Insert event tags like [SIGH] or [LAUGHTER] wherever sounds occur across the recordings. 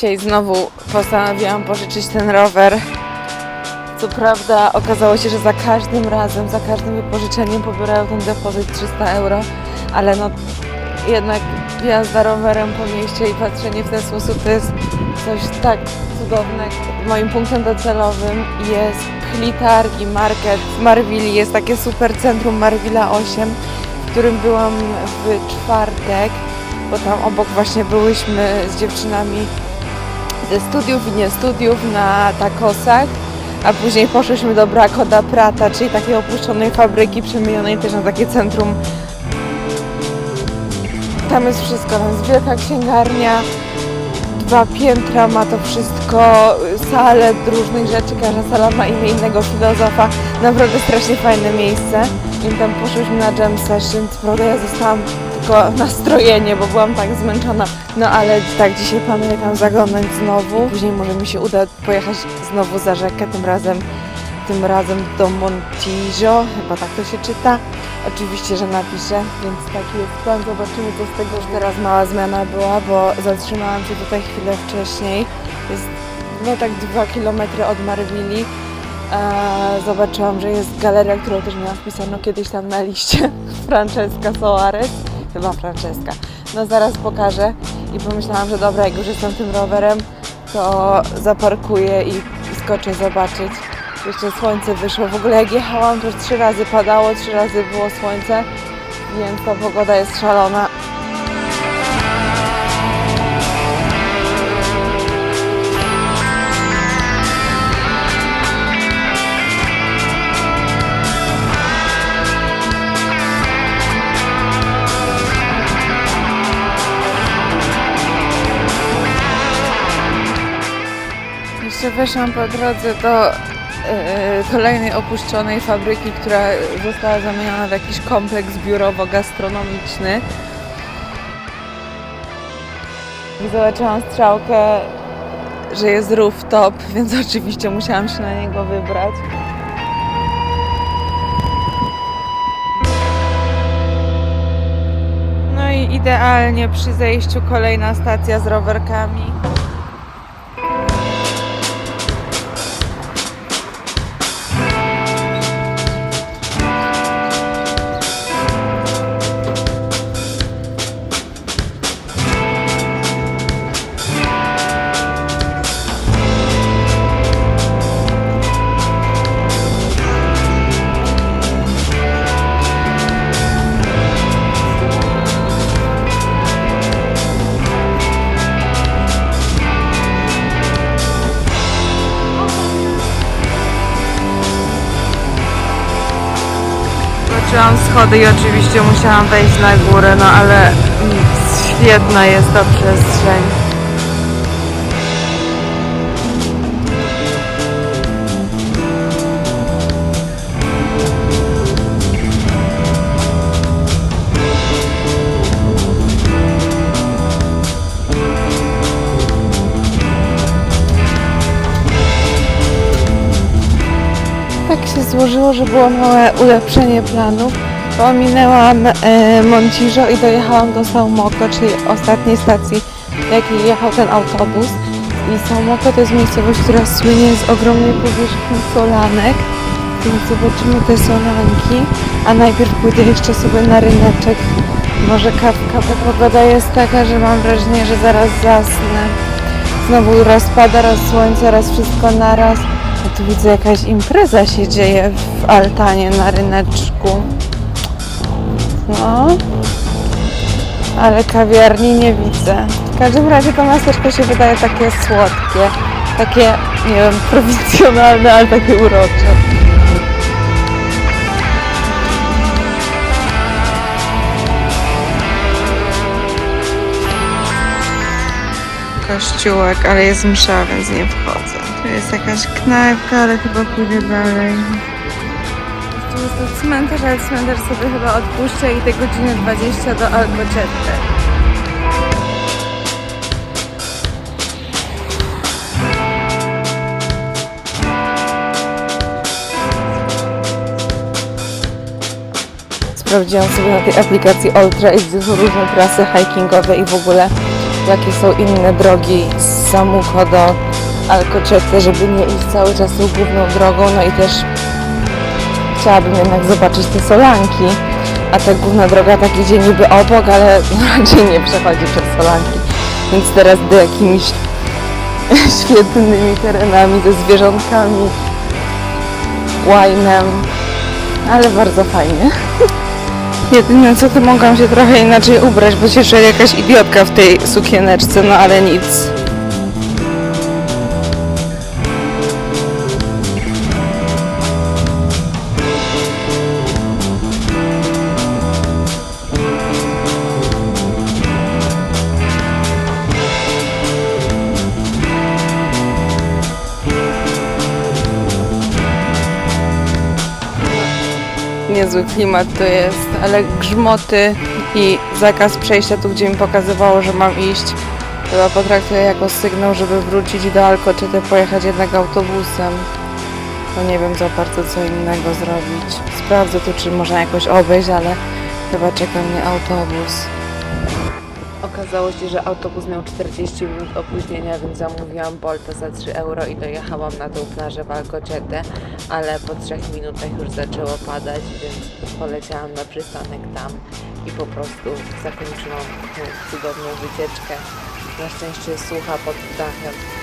Dzisiaj znowu postanowiłam pożyczyć ten rower. Co prawda okazało się, że za każdym razem, za każdym wypożyczeniem pobierają ten depozyt 300 euro, ale no jednak jazda rowerem po mieście i patrzenie w ten sposób to jest coś tak cudownego. Moim punktem docelowym jest Pchli Targi Market w Marwili. Jest takie super centrum Marwila 8, w którym byłam w czwartek, bo tam obok właśnie byłyśmy z dziewczynami studiów i nie studiów na takosach, a później poszliśmy do Braco da Prata, czyli takiej opuszczonej fabryki przemienionej też na takie centrum. Tam jest wszystko, tam jest wielka księgarnia, dwa piętra ma to wszystko, sale różnych rzeczy, każda sala ma imię innego filozofa. Naprawdę strasznie fajne miejsce. I tam poszłyśmy na jam session, co prawda ja zostałam tylko nastrojenie, bo byłam tak zmęczona. No ale tak, dzisiaj planuję tam zaglądać znowu. Później może mi się uda pojechać znowu za rzekę, tym razem tym razem do Montijo, chyba tak to się czyta. Oczywiście, że napiszę, więc taki jest plan. Zobaczymy co z tego, że teraz mała zmiana była, bo zatrzymałam się tutaj chwilę wcześniej. Jest no tak dwa kilometry od Marwili. Zobaczyłam, że jest galeria, którą też miałam wpisaną kiedyś tam na liście. [LAUGHS] Francesca Soares. Chyba Francesca. No zaraz pokażę. I pomyślałam, że dobra, jak już jestem tym rowerem, to zaparkuję i skoczę zobaczyć. Jeszcze słońce wyszło. W ogóle jak jechałam, to już trzy razy padało, trzy razy było słońce, więc ta pogoda jest szalona. Jeszcze weszłam po drodze do e, kolejnej opuszczonej fabryki, która została zamieniona w jakiś kompleks biurowo-gastronomiczny. Zobaczyłam strzałkę, że jest rooftop, [LAUGHS] więc oczywiście musiałam się na niego wybrać. No i idealnie przy zejściu kolejna stacja z rowerkami. Zobaczyłam schody i oczywiście musiałam wejść na górę, no ale nic, świetna jest ta przestrzeń. Się złożyło, że było małe ulepszenie planów. Pominęłam e, Montijo i dojechałam do Saumoko, czyli ostatniej stacji, jakiej jechał ten autobus. I Saumoko to jest miejscowość, która słynie z ogromnej powierzchni solanek. Więc zobaczymy te solanki. A najpierw pójdę jeszcze sobie na ryneczek. Może kawka. Ta pogoda jest taka, że mam wrażenie, że zaraz zasnę. Znowu raz pada, raz słońce, raz wszystko naraz. A tu widzę jakaś impreza się dzieje w altanie na ryneczku. No. Ale kawiarni nie widzę. W każdym razie to miasteczko się wydaje takie słodkie. Takie, nie wiem, [LAUGHS] prowincjonalne, ale takie urocze. Kościółek, ale jest msza, więc nie wchodzę. Tu jest jakaś knajpka, ale chyba pójdę dalej. Tu jest to cmentarz, ale cmentarz sobie chyba odpuszczę i te godziny 20 do Alcocette. Sprawdziłam sobie na tej aplikacji Ultra, są różne trasy hikingowe i w ogóle jakie są inne drogi z Samuko do Alcochete, żeby nie iść cały czas tą główną drogą, no i też chciałabym jednak zobaczyć te solanki, a ta główna droga tak idzie niby obok, ale [LAUGHS] raczej nie przechodzi przez solanki, więc teraz do jakimiś [LAUGHS] świetnymi terenami ze zwierzątkami, łajnem, ale bardzo fajnie. [LAUGHS] Jedyne co to mogłam się trochę inaczej ubrać, bo się jakaś idiotka w tej sukieneczce, no ale nic. Niezły klimat to jest, ale grzmoty i zakaz przejścia tu, gdzie mi pokazywało, że mam iść, chyba potraktuję jako sygnał, żeby wrócić do Alcochete, pojechać jednak autobusem. No nie wiem za bardzo co innego zrobić. Sprawdzę tu, czy można jakoś obejść, ale chyba czeka mnie autobus. Okazało się, że autobus miał 40 minut opóźnienia, więc zamówiłam Bolta za 3 euro i dojechałam na tą plażę w Alcochete, ale po 3 minutach już zaczęło padać, więc poleciałam na przystanek tam i po prostu zakończyłam cudowną wycieczkę. Na szczęście słucha pod dachem.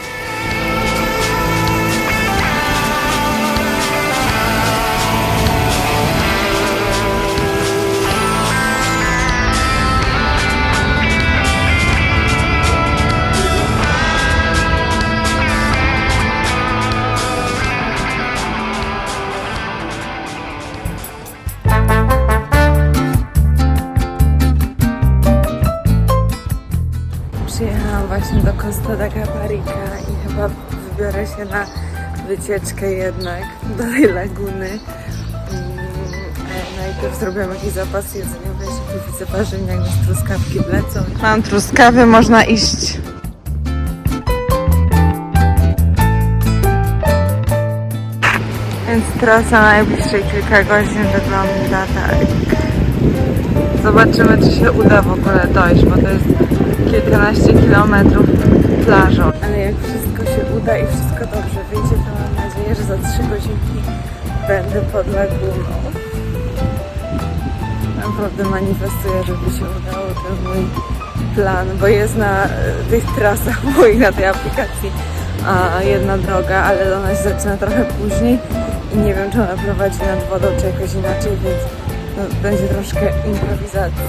Costa da Caparica i chyba wybiorę się na wycieczkę jednak do tej laguny. Mm, a Najpierw zrobiłam jakiś zapas jedzeniowy, się tu widzę warzywnie, jak już truskawki wlecą. Mam truskawy, można iść. Więc trasa najbliższej kilka godzin wygląda tak. Zobaczymy, czy się uda w ogóle dojść, bo to jest kilkanaście kilometrów plażą. Ale jak wszystko się uda i wszystko dobrze wyjdzie, to mam nadzieję, że za trzy godzinki będę pod laguną. Naprawdę manifestuję, żeby się udało ten mój plan, bo jest na tych trasach [LAUGHS] moich, na tej aplikacji a, jedna droga, ale ona się zaczyna trochę później i nie wiem, czy ona prowadzi nad wodą, czy jakoś inaczej, więc będzie troszkę improwizacji.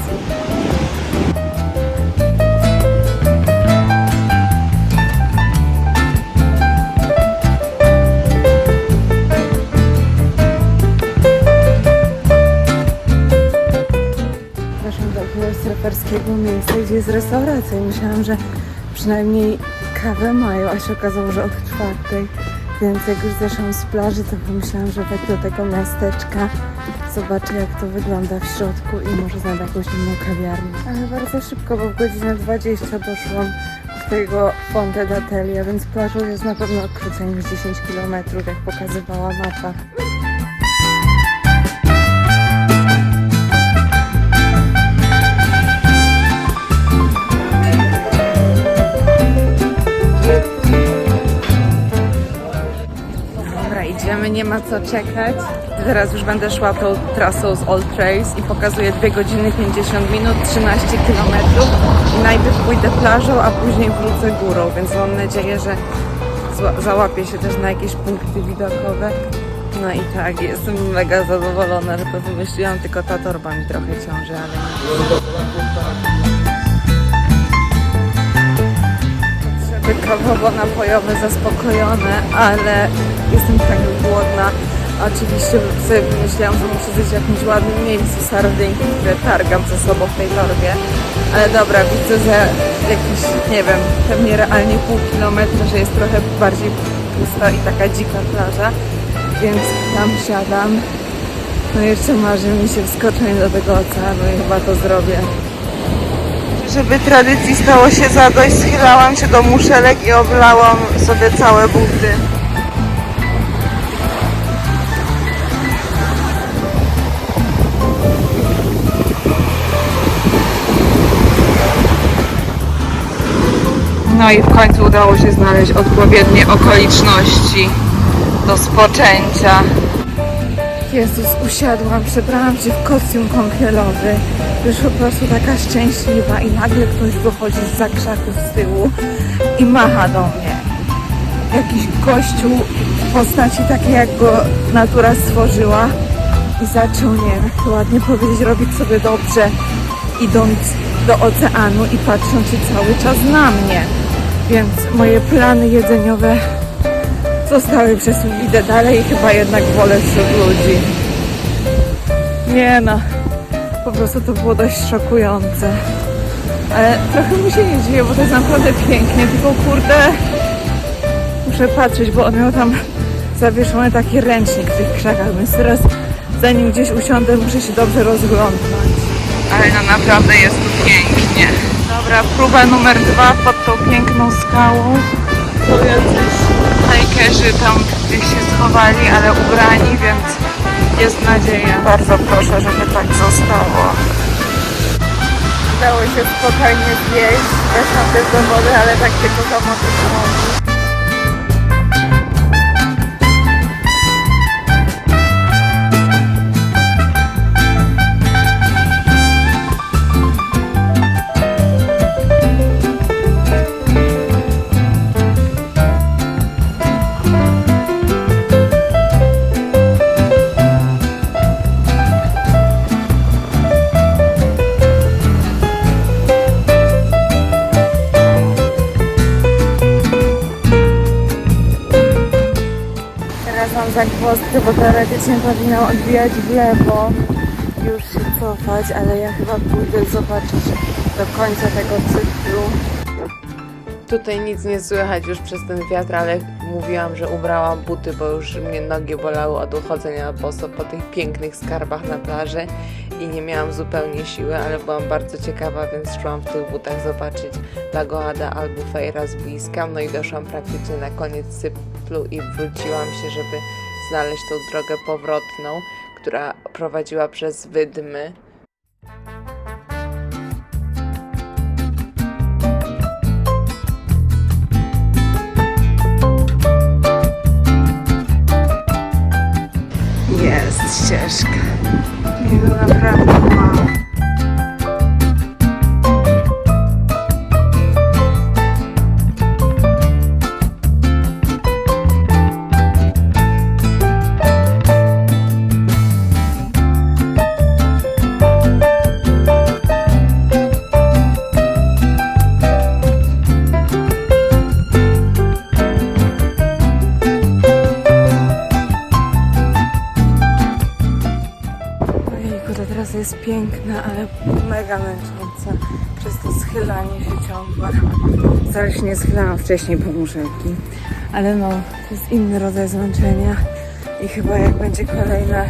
Weszłam do jakiegoś surferskiego miejsca, gdzie jest restauracja i myślałam, że przynajmniej kawę mają, a się okazało, że od czwartej. Więc jak już zeszłam z plaży, to pomyślałam, że wejdę do tego miasteczka, zobaczę jak to wygląda w środku i może znajdę jakąś inną kawiarnię. Ale bardzo szybko, bo w godzinę 20 doszłam do tego Fonte d'Atelia, więc plażą jest na pewno krócej niż 10 km, jak pokazywała mapa. Nie ma co czekać. Teraz już będę szła tą trasą z Old Trails i pokazuję 2 godziny 50 minut, 13 km. I najpierw pójdę plażą, a później wrócę górą, więc mam nadzieję, że załapię się też na jakieś punkty widokowe. No i tak, jestem mega zadowolona, że to wymyśliłam, tylko ta torba mi trochę ciąży, ale nie. Potrzeby kawowo-napojowe zaspokojone, ale jestem tak głodna. Oczywiście sobie myślałam, że muszę zjeść w jakimś ładnym miejscu sardynki, które targam ze sobą w tej torbie. Ale dobra, widzę, że jakiś, nie wiem, pewnie realnie pół kilometra, że jest trochę bardziej pusta i taka dzika plaża, więc tam siadam. No jeszcze marzy mi się wskoczenie do tego oceanu i chyba to zrobię. Żeby tradycji stało się zadość, schylałam się do muszelek i oblałam sobie całe buty. No i w końcu udało się znaleźć odpowiednie okoliczności do spoczęcia. Jezus, usiadłam, przebrałam się w kostium kąpielowy. Już po prostu taka szczęśliwa i nagle ktoś wychodzi z zakrzaków z tyłu i macha do mnie. Jakiś gościu w postaci takiej, jak go natura stworzyła i zaczął, nie wiem, ładnie powiedzieć, robić sobie dobrze, idąc do oceanu i patrząc cały czas na mnie. Więc moje plany jedzeniowe zostały przesunięte. Idę dalej i chyba jednak wolę wśród ludzi. Nie no, po prostu to było dość szokujące. Ale trochę mu się nie dziwię, bo to jest naprawdę pięknie, tylko kurde, muszę patrzeć, bo on miał tam zawieszony taki ręcznik w tych krzakach, więc teraz zanim gdzieś usiądę, muszę się dobrze rozglądnąć. Ale no naprawdę jest tu pięknie. Dobra, próba numer dwa pod tą piękną skałą. Tu jacyś hajkerzy tam gdzieś się schowali, ale ubrani, więc jest nadzieja. Bardzo proszę, żeby tak zostało. Udało się spokojnie zjeść. Weszłam też do wody, ale tak tylko zamoczyć bo teoretycznie powinnam odbijać w lewo, już się cofać, ale ja chyba pójdę zobaczyć do końca tego cyklu. Tutaj nic nie słychać już przez ten wiatr, ale mówiłam, że ubrałam buty, bo już mnie nogi bolały od uchodzenia boso po tych pięknych skarbach na plaży i nie miałam zupełnie siły, ale byłam bardzo ciekawa, więc szłam w tych butach zobaczyć Lagoa de Albufeira z bliska. No i doszłam praktycznie na koniec cyklu i wróciłam się, żeby znaleźć tą drogę powrotną, która prowadziła przez Wydmy. Jest ścieżka. I to naprawdę piękna, ale mega męcząca. Przez to schylanie się ciągłe. Wcale się nie schylałam wcześniej po muszelki. Ale no, to jest inny rodzaj zmęczenia. I chyba jak będzie kolejna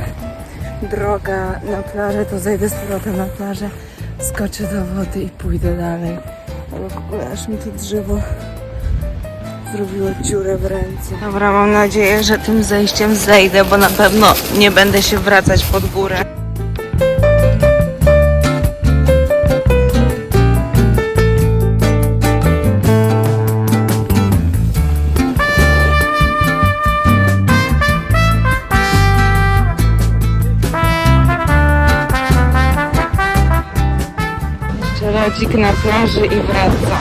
droga na plażę, to zejdę z powrotem na plażę, skoczę do wody i pójdę dalej. Ale w ogóle aż mi to drzewo zrobiło dziurę w ręce. Dobra, mam nadzieję, że tym zejściem zejdę, bo na pewno nie będę się wracać pod górę. Lodzik na plaży i wraca.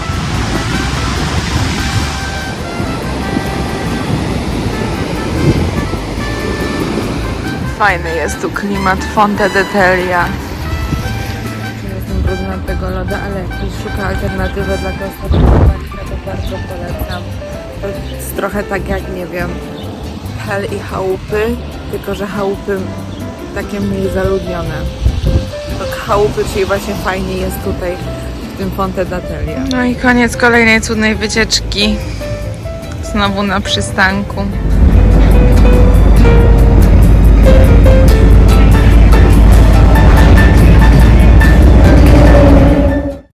Fajny jest tu klimat Fonte de Telia. Jestem brudna od tego loda, ale jak ktoś szuka alternatywy dla gospodarstwa, to bardzo polecam. To jest trochę tak jak, nie wiem, Hel i chałupy, tylko że chałupy takie mniej zaludnione. To chałupy, czyli właśnie fajnie jest tutaj tym Fonte d'Atelia. No i koniec kolejnej cudnej wycieczki. Znowu na przystanku.